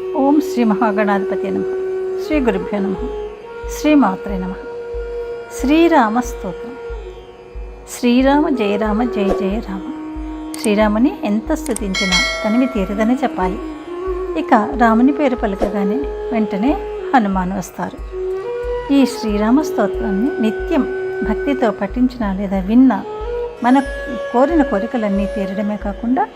ఓం శ్రీ మహాగణాధిపతి నమ. శ్రీ గురుభ్యో నమ. శ్రీమాత్రే నమ. శ్రీరామ స్తోత్రం. శ్రీరామ జయ రామ జయ జయ రామ. శ్రీరాముని ఎంత స్థుతించినా తనివి తీరదని చెప్పాలి. ఇక రాముని పేరు పలకగానే వెంటనే హనుమాన్ వస్తారు. ఈ శ్రీరామ స్తోత్రాన్ని నిత్యం భక్తితో పఠించిన లేదా విన్నా మన కోరిన కోరికలన్నీ తీరడమే కాకుండా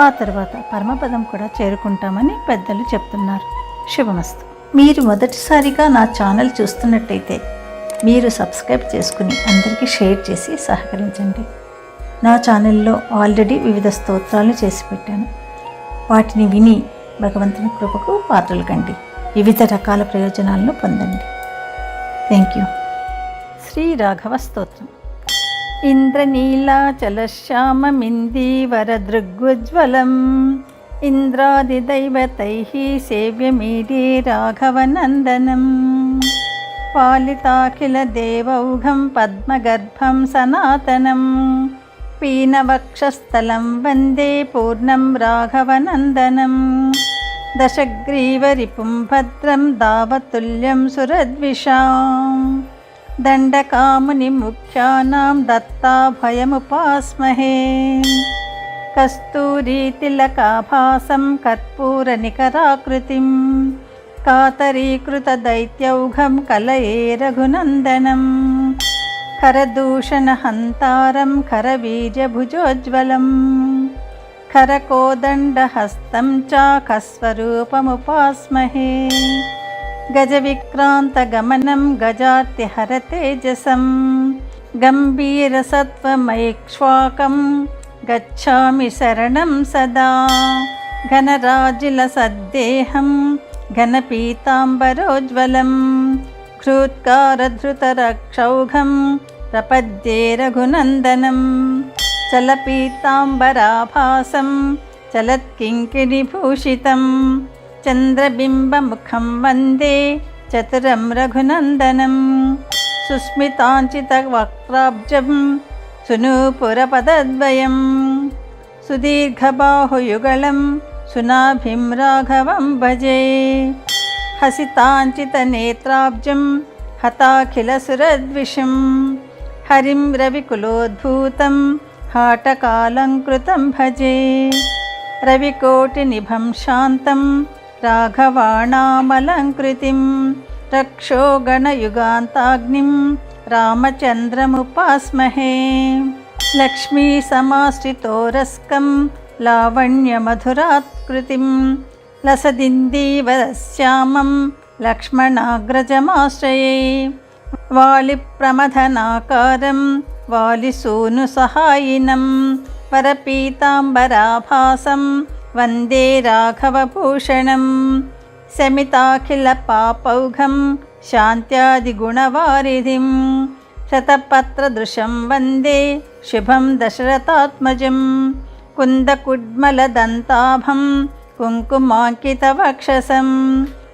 ఆ తర్వాత పరమపదం కూడా చేరుకుంటామని పెద్దలు చెప్తున్నారు. శుభమస్తు. మీరు మొదటిసారిగా నా ఛానల్ చూస్తున్నట్టయితే మీరు సబ్స్క్రైబ్ చేసుకుని అందరికీ షేర్ చేసి సహకరించండి. నా ఛానల్లో ఆల్రెడీ వివిధ స్తోత్రాలు చేసి పెట్టాను. వాటిని విని భగవంతుని కృపకు పాత్రలు కండి. వివిధ రకాల ప్రయోజనాలను పొందండి. Thank you. శ్రీ రాఘవ స్తోత్రం. इन्द्रनीलाचलश्याममिन्दीवरदृग्गुज्ज्वलम् इन्द्रादिदैवतैः सेव्यमीरे राघवनन्दनम्। पालिताखिलदेवौघं पद्मगर्भं सनातनं पीनवक्षस्थलं वन्दे पूर्णं राघवनन्दनम्। दशग्रीवरिपुं भद्रं दावतुल्यं सुरद्विषा దండకాముని ముఖ్యానాం దత్తాభయముపాస్మహే కస్తూరీ కస్తూరీతిలకాభాసం కర్పూరనికరాకృతిం కాతరీకృతదైత్యౌఘం కలయే రఘునందనం కరదూషణహంతారం కరవీర్యభుజోజ్వలం కరకోదండహస్తం చాకస్వరూపముపాస్మహే. గజవిక్రాంతగమనం గజార్తిహరతేజసం గంభీరసత్వమైక్ష్వాకం గచ్చామి శరణం సదా. ఘనరాజిలసద్దేహం ఘనపీతాంబరోజ్వలం. ఘృత్కారధృతరక్షౌఘం ప్రపద్యే రఘునందనం చలపీతాంబరాభాసం చలత్కింకిణిభూషితం చంద్రబింబముఖం వందే చతురం రఘునందనం సుస్మితాంచితవక్త్రాబ్జం సునూపురపదద్వయం సుదీర్ఘబాహుయుగళం సునాభిం రాఘవం భజే హసితాంచితనేత్రాబ్జం హతాఖిలసురద్విషం హరిం రవికులోద్భూతం హాటకాలంకృతం భజే రవికోటినిభం శాంతం రాఘవాణామలంకృతిं రక్షోగణయుగాంతాగ్నిं రామచంద్రముపాస్మహే లక్ష్మీసమాశ్రితోరస్కం లావణ్యమధురాత్కృతిం లసదిందీవశ్యామం లక్ష్మణాగ్రజమాశ్రయే వాలిప్రమథనాకారం వాలిసూనుసహాయినం వరపీతాంబరాభాసం वन्दे राघवभूषणं शमिताखिलपापौघं शान्त्यादिगुणवारिधिं शतपत्रदृशं वन्दे शुभं दशरथात्मजं कुन्दकुड्मलदन्ताभं कुङ्कुमाङ्कितवक्षसं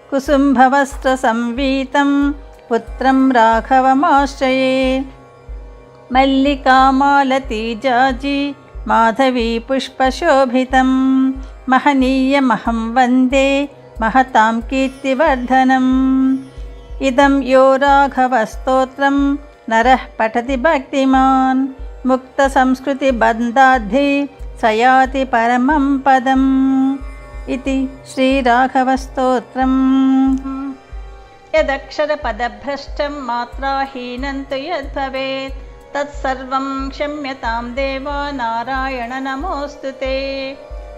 कुसुम्भवस्त्रसंवीतं पुत्रं राघवमाश्रये मल्लिकामालतीजाजी माधवी पुष्पशोभितं महनीयमहं वन्दे महतां कीर्तिवर्धनम्। इदं यो राघवस्तोत्रं नरः पठति भक्तिमान्। मुक्तसंस्कृतिबन्धाद्धि स याति परमं पदम् इति श्रीराघवस्तोत्रम्। यदक्षरपदभ्रष्टं मात्राहीनं तु यद्भवेत् तत्सर्वं क्षम्यतां देव नारायण नमोऽस्तु ते